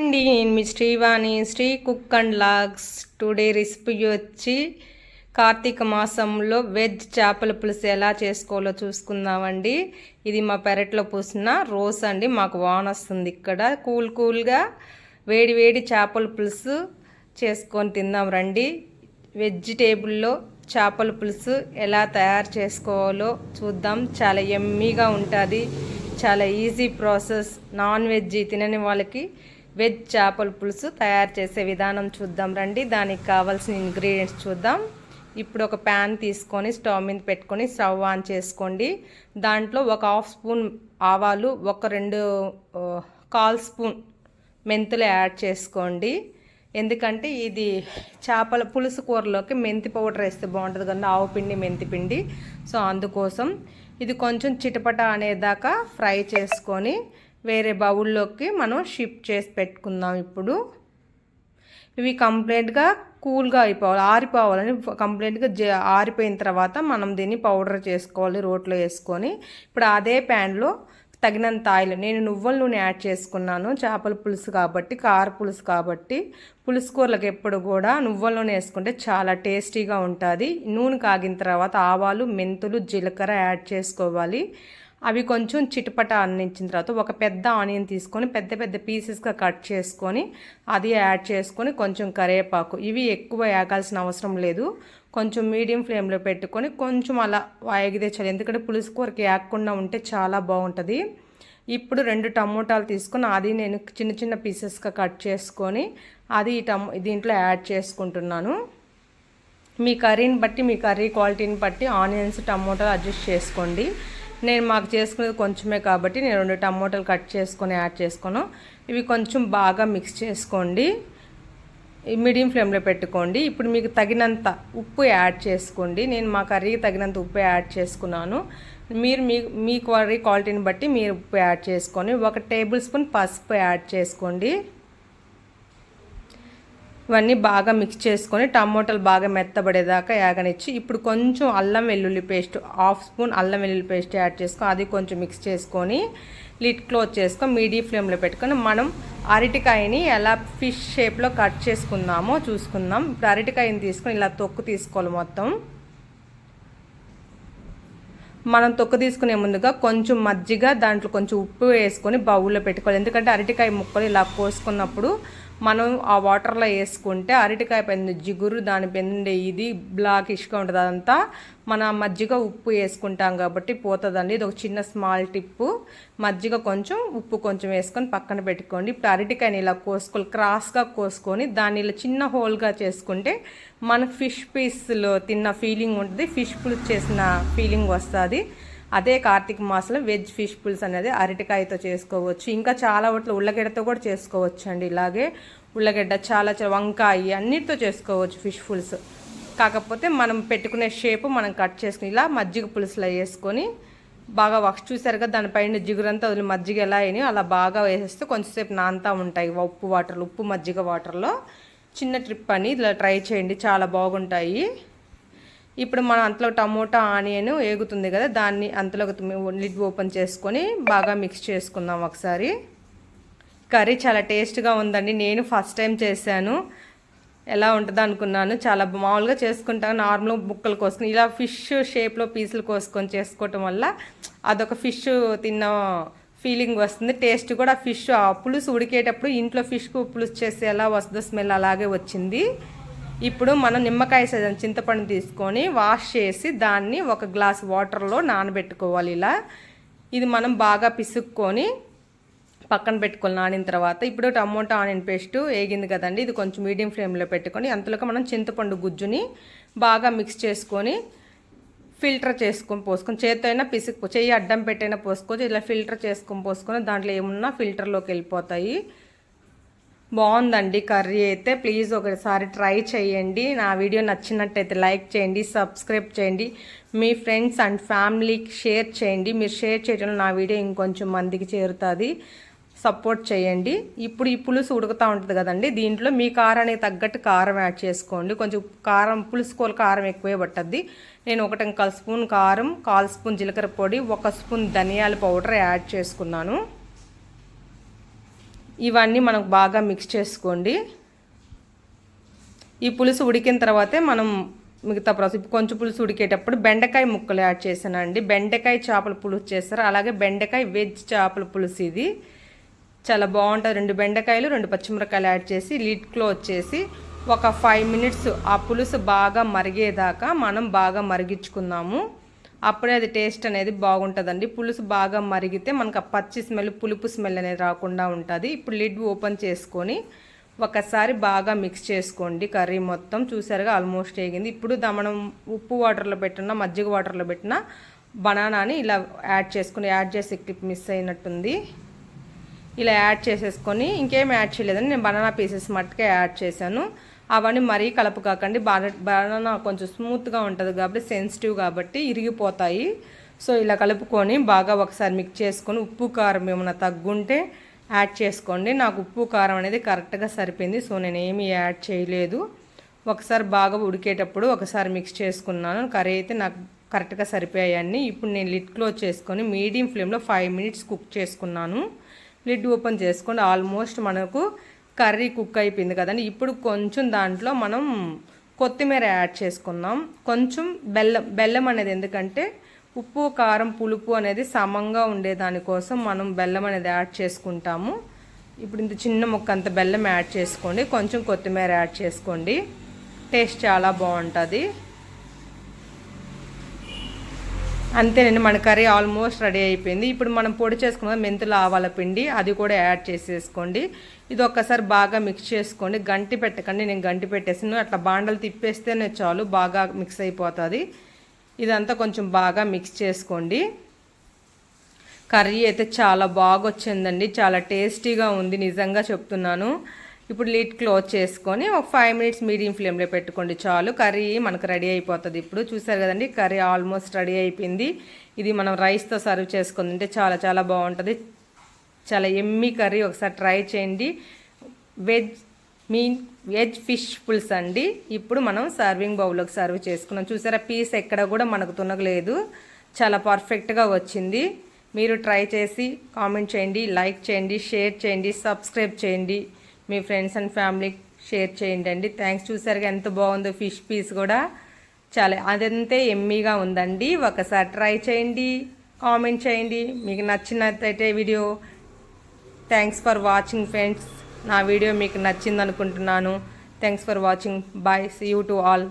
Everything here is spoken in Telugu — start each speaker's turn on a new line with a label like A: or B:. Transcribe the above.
A: అండి నేను మీ Srivani Sri cook and logs today recipe వచ్చి కార్తీక మాసంలో వెజ్ చేపల పులుసు ఎలా చేసుకోవాలో చూసుకుందామండి. ఇది మా పెరట్లో పూసిన రోస్ అండి మాకు వాన్ వస్తుంది ఇక్కడ. కూల్ కూల్గా వేడి వేడి చేపల పులుసు చేసుకొని తిందాం రండి. వెజిటేబుల్లో చేపల పులుసు ఎలా తయారు చేసుకోవాలో చూద్దాం. చాలా ఎమ్మీగా ఉంటుంది చాలా ఈజీ ప్రాసెస్. నాన్ వెజ్ తినని వాళ్ళకి వెజ్ చేపల పులుసు తయారు చేసే విధానం చూద్దాం రండి. దానికి కావాల్సిన ఇంగ్రీడియంట్స్ చూద్దాం. ఇప్పుడు ఒక ప్యాన్ తీసుకొని స్టవ్ మీద పెట్టుకొని స్టవ్ ఆన్ చేసుకోండి. దాంట్లో ఒక హాఫ్ స్పూన్ ఆవాలు ఒక రెండు కాల్ స్పూన్ మెంతులు యాడ్ చేసుకోండి. ఎందుకంటే ఇది చేపల పులుసు కూరలోకి మెంతి పౌడర్ వేస్తే బాగుంటుంది కదా ఆవు పిండి మెంతి పిండి. సో అందుకోసం ఇది కొంచెం చిటపట అనేదాకా ఫ్రై చేసుకొని వేరే బౌల్లోకి మనం షిఫ్ట్ చేసి పెట్టుకుందాం ఇప్పుడు. ఇవి కంప్లీట్గా కూల్గా అయిపోవాలి ఆరిపోవాలని కంప్లీట్గా ఆరిపోయిన తర్వాత మనం దీన్ని పౌడర్ చేసుకోవాలి రోట్లో వేసుకొని. ఇప్పుడు అదే ప్యాన్లో తగినంత ఆయిల్ నేను నువ్వుల నూనె యాడ్ చేసుకున్నాను చేపల పులుసు కాబట్టి కార పులుసు కాబట్టి. పులుసు కూరలకు ఎప్పుడు కూడా నువ్వుల నూనె వేసుకుంటే చాలా టేస్టీగా ఉంటుంది. నూనె కాగిన తర్వాత ఆవాలు మెంతులు జీలకర్ర యాడ్ చేసుకోవాలి. అవి కొంచెం చిటపట అందించిన తర్వాత ఒక పెద్ద ఆనియన్ తీసుకొని పెద్ద పెద్ద పీసెస్గా కట్ చేసుకొని అది యాడ్ చేసుకొని కొంచెం కరివేపాకు. ఇవి ఎక్కువ వేగాల్సిన అవసరం లేదు. కొంచెం మీడియం ఫ్లేమ్లో పెట్టుకొని కొంచెం అలా వాయగిదే చాలి. ఎందుకంటే పులుసు కూరకి వేగకుండా ఉంటే చాలా బాగుంటుంది. ఇప్పుడు రెండు టమోటాలు తీసుకొని అది నేను చిన్న చిన్న పీసెస్గా కట్ చేసుకొని అది ఈ టమో దీంట్లో యాడ్ చేసుకుంటున్నాను. మీ కర్రీని బట్టి మీ కర్రీ క్వాలిటీని బట్టి ఆనియన్స్ టమోటాలు అడ్జస్ట్ చేసుకోండి. నేను మాకు చేసుకునేది కొంచెమే కాబట్టి నేను రెండు టమోటాలు కట్ చేసుకొని యాడ్ చేసుకున్నాను ఇవి కొంచెం బాగా మిక్స్ చేసుకోండి. మీడియం ఫ్లేమ్లో పెట్టుకోండి. ఇప్పుడు మీకు తగినంత ఉప్పు యాడ్ చేసుకోండి. నేను మా కర్రీకి తగినంత ఉప్పు యాడ్ చేసుకున్నాను. మీరు మీ మీ కర్రీ క్వాలిటీని బట్టి మీరు ఉప్పు యాడ్ చేసుకొని ఒక టేబుల్ స్పూన్ పసుపు యాడ్ చేసుకోండి. ఇవన్నీ బాగా మిక్స్ చేసుకొని టమోటాలు బాగా మెత్తబడేదాకా యాగనిచ్చి ఇప్పుడు కొంచెం అల్లం వెల్లుల్లి పేస్ట్ హాఫ్ స్పూన్ అల్లం వెల్లుల్లి పేస్ట్ యాడ్ చేసుకొని అది కొంచెం మిక్స్ చేసుకొని లిట్ క్లోజ్ చేసుకొని మీడియం ఫ్లేమ్లో పెట్టుకొని మనం అరటికాయని ఎలా ఫిష్ షేప్లో కట్ చేసుకుందామో చూసుకుందాం. ఇప్పుడు అరటికాయని తీసుకొని ఇలా తొక్కు తీసుకోవాలి మొత్తం. మనం తొక్క తీసుకునే ముందుగా కొంచెం మజ్జిగ దాంట్లో కొంచెం ఉప్పు వేసుకొని బౌల్లో పెట్టుకోవాలి. ఎందుకంటే అరటికాయ ముక్కలు ఇలా కోసుకున్నప్పుడు మనం ఆ వాటర్లో వేసుకుంటే అరటికాయ పెంది జిగురు దాని పెండే ఇది బ్లాక్ ఇష్గా ఉంటుంది. అదంతా మన మజ్జిగ ఉప్పు వేసుకుంటాం కాబట్టి పోతుందండి. ఇది ఒక చిన్న స్మాల్ టిప్పు. మజ్జిగ కొంచెం ఉప్పు కొంచెం వేసుకొని పక్కన పెట్టుకోండి. ఇప్పుడు అరటికాయని ఇలా కోసుకోవాలి క్రాస్గా కోసుకొని దాన్ని ఇలా చిన్న హోల్గా చేసుకుంటే మన ఫిష్ పీస్లో తిన్న ఫీలింగ్ ఉంటుంది. ఫిష్ పులుసు చేసిన ఫీలింగ్ వస్తుంది. అదే కార్తీక మాసంలో వెజ్ ఫిష్ పుల్స్ అనేది అరటికాయతో చేసుకోవచ్చు. ఇంకా చాలా వాటిలో ఉల్లగడ్డతో కూడా చేసుకోవచ్చు అండి ఇలాగే ఉల్లగడ్డ చాలా వంకాయ అన్నిటితో చేసుకోవచ్చు ఫిష్ పుల్స్ కాకపోతే మనం పెట్టుకునే షేప్ మనం కట్ చేసుకుని ఇలా మజ్జిగ పులుసులో వేసుకొని బాగా వక్స్ చూసారుగా దానిపైన జిగురంతా వదిలి మజ్జిగ ఎలా అయినాయి అలా బాగా వేసేస్తే కొంచెంసేపు నాంతా ఉంటాయి. ఉప్పు వాటర్లో ఉప్పు మజ్జిగ వాటర్లో చిన్న ట్రిప్ అని ఇలా ట్రై చేయండి. చాలా బాగుంటాయి. ఇప్పుడు మనం అంతలో టమోటా ఆనియన్ ఏగుతుంది కదా దాన్ని అంతలో లిడ్ ఓపెన్ చేసుకొని బాగా మిక్స్ చేసుకుందాం ఒకసారి. కర్రీ చాలా టేస్ట్గా ఉందండి. నేను ఫస్ట్ టైం చేశాను. ఎలా ఉంటుంది అనుకున్నాను. చాలా మామూలుగా చేసుకుంటాను. నార్మల్ ముక్కలు కోసుకుని ఇలా ఫిష్ షేప్లో పీసులు కోసుకొని చేసుకోవటం వల్ల అదొక ఫిష్ తిన్న ఫీలింగ్ వస్తుంది. టేస్ట్ కూడా ఫిష్ ఆ పులుసు ఉడికేటప్పుడు ఇంట్లో ఫిష్కు పులుసు చేసి ఎలా వస్తుందో స్మెల్ అలాగే వచ్చింది. ఇప్పుడు మనం నిమ్మకాయ సైజన్ చింతపండు తీసుకొని వాష్ చేసి దాన్ని ఒక గ్లాస్ వాటర్లో నానబెట్టుకోవాలి ఇలా. ఇది మనం బాగా పిసుక్కొని పక్కన పెట్టుకోవాలి నానిన తర్వాత ఇప్పుడు టమోటా ఆనియన్ పేస్ట్ వేగింది కదండి ఇది కొంచెం మీడియం ఫ్లేమ్లో పెట్టుకొని అంతలోకి మనం చింతపండు గుజ్జుని బాగా మిక్స్ చేసుకొని ఫిల్టర్ చేసుకొని పోసుకొని చేతితో అయినా పిసుకు చెయ్యి అడ్డం పెట్టైనా పోసుకోవచ్చు ఇలా ఫిల్టర్ చేసుకొని పోసుకొని దాంట్లో ఏమున్నా ఫిల్టర్లోకి వెళ్ళిపోతాయి. బాగుందండి కర్రీ అయితే. ప్లీజ్ ఒకసారి ట్రై చేయండి. నా వీడియో నచ్చినట్టయితే లైక్ చేయండి సబ్స్క్రైబ్ చేయండి. మీ ఫ్రెండ్స్ అండ్ ఫ్యామిలీకి షేర్ చేయండి. మీరు షేర్ చేయడం నా వీడియో ఇంకొంచెం మందికి చేరుతుంది. సపోర్ట్ చేయండి. ఇప్పుడు ఈ పులుసు ఉడుకుతూ ఉంటుంది కదండి. దీంట్లో మీ కారానికి తగ్గట్టు కారం యాడ్ చేసుకోండి. కొంచెం కారం పులుసు కారం ఎక్కువే పట్టద్ది. నేను ఒకటి కాల్ స్పూన్ కారం కాల్ స్పూన్ జీలకర్ర పొడి ఒక స్పూన్ ధనియాల పౌడర్ యాడ్ చేసుకున్నాను. ఇవన్నీ మనకు బాగా మిక్స్ చేసుకోండి. ఈ పులుసు ఉడికిన తర్వాతే మనం మిగతా ప్రాసెస్ కొంచెం పులుసు ఉడికేటప్పుడు బెండకాయ ముక్కలు యాడ్ చేశానండి. బెండకాయ చేపల పులుసు చేస్తారు. అలాగే బెండకాయ వెజ్ చేపల పులుసు ఇది. చాలా బాగుంటుంది. రెండు బెండకాయలు రెండు పచ్చిమిరకాయలు యాడ్ చేసి లిడ్ క్లోజ్ చేసి ఒక ఫైవ్ మినిట్స్ ఆ పులుసు బాగా మరిగేదాకా మనం బాగా మరిగించుకుందాము. అప్పుడే అది టేస్ట్ అనేది బాగుంటుందండి. పులుసు బాగా మరిగితే మనకు ఆ పచ్చి స్మెల్ పులుపు స్మెల్ అనేది రాకుండా ఉంటుంది. ఇప్పుడు లిడ్ ఓపెన్ చేసుకొని ఒకసారి బాగా మిక్స్ చేసుకోండి. కర్రీ మొత్తం చూసారుగా ఆల్మోస్ట్ వేగింది. ఇప్పుడు మనం ఉప్పు వాటర్లో పెట్టిన మజ్జిగ వాటర్లో పెట్టిన బనానాని ఇలా యాడ్ చేసుకుని యాడ్ చేసి క్లిప్ మిస్ అయినట్టుంది. ఇలా యాడ్ చేసేసుకొని ఇంకేం యాడ్ చేయలేదని నేను బనానా పీసెస్ మట్టుకే యాడ్ చేశాను. అవన్నీ మరీ కలపకాకండి కాకండి. బనానా కొంచెం స్మూత్గా ఉంటుంది కాబట్టి సెన్సిటివ్ కాబట్టి ఇరిగిపోతాయి. సో ఇలా కలుపుకొని బాగా ఒకసారి మిక్స్ చేసుకొని ఉప్పు కారం ఏమైనా తగ్గుంటే యాడ్ చేసుకోండి. నాకు ఉప్పు కారం అనేది కరెక్ట్గా సరిపోయింది. సో నేను ఏమీ యాడ్ చేయలేదు. ఒకసారి బాగా ఉడికేటప్పుడు ఒకసారి మిక్స్ చేసుకున్నాను. కర్రీ అయితే నాకు కరెక్ట్గా సరిపోయాయని ఇప్పుడు నేను లిడ్ క్లోజ్ చేసుకొని మీడియం ఫ్లేమ్లో ఫైవ్ మినిట్స్ కుక్ చేసుకున్నాను. లిడ్ ఓపెన్ చేసుకొని ఆల్మోస్ట్ మనకు కర్రీ కుక్ అయిపోయింది కదండి. ఇప్పుడు కొంచెం దాంట్లో మనం కొత్తిమీర యాడ్ చేసుకుందాం. కొంచెం బెల్లం బెల్లం అనేది ఎందుకంటే ఉప్పు కారం పులుపు అనేది సమంగా ఉండేదానికోసం మనం బెల్లం అనేది యాడ్ చేసుకుంటాము. ఇప్పుడు ఇంత చిన్న ముక్క అంత బెల్లం యాడ్ చేసుకోండి. కొంచెం కొత్తిమీర యాడ్ చేసుకోండి. టేస్ట్ చాలా బాగుంటుంది. అంతేనండి మన కర్రీ ఆల్మోస్ట్ రెడీ అయిపోయింది. ఇప్పుడు మనం పొడి చేసుకున్న మెంతులు ఆవాల పిండి అది కూడా యాడ్ చేసేసుకోండి. ఇది ఒక్కసారి బాగా మిక్స్ చేసుకోండి. గంటి పెట్టకండి. నేను గంటి పెట్టేసాను. అట్లా బాండలు తిప్పేస్తేనే చాలు బాగా మిక్స్ అయిపోతుంది. ఇదంతా కొంచెం బాగా మిక్స్ చేసుకోండి. కర్రీ అయితే చాలా బాగా వచ్చిందండి చాలా టేస్టీగా ఉంది. నిజంగా చెప్తున్నాను. ఇప్పుడు లీట్ క్లోజ్ చేసుకొని ఒక ఫైవ్ మినిట్స్ మీడియం ఫ్లేమ్లో పెట్టుకోండి. చాలు. కర్రీ మనకు రెడీ అయిపోతుంది ఇప్పుడు. చూసారు కదండి కర్రీ ఆల్మోస్ట్ రెడీ అయిపోయింది. ఇది మనం రైస్తో సర్వ్ చేసుకుంది అంటే చాలా చాలా బాగుంటుంది. చాలా ఎమ్మి కర్రీ. ఒకసారి ట్రై చేయండి. వెజ్ మీన్ వెజ్ ఫిష్ పుల్స్ అండి. ఇప్పుడు మనం సర్వింగ్ బౌల్లోకి సర్వ్ చేసుకున్నాం. చూసారా పీస్ ఎక్కడ కూడా మనకు తునగలేదు చాలా పర్ఫెక్ట్గా వచ్చింది. మీరు ట్రై చేసి కామెంట్ చేయండి లైక్ చేయండి షేర్ చేయండి సబ్స్క్రైబ్ చేయండి. మీ ఫ్రెండ్స్ అండ్ ఫ్యామిలీ షేర్ చేయండి అండి. థ్యాంక్స్ చూసారుగా ఎంత బాగుందో ఫిష్ పీస్ కూడా. చాలా అదంతే ఎమ్మీగా ఉందండి. ఒకసారి ట్రై చేయండి కామెంట్ చేయండి. మీకు నచ్చినట్టయితే video thanks for watching friends నా వీడియో మీకు నచ్చింది అనుకుంటున్నాను thanks for watching bye see you to all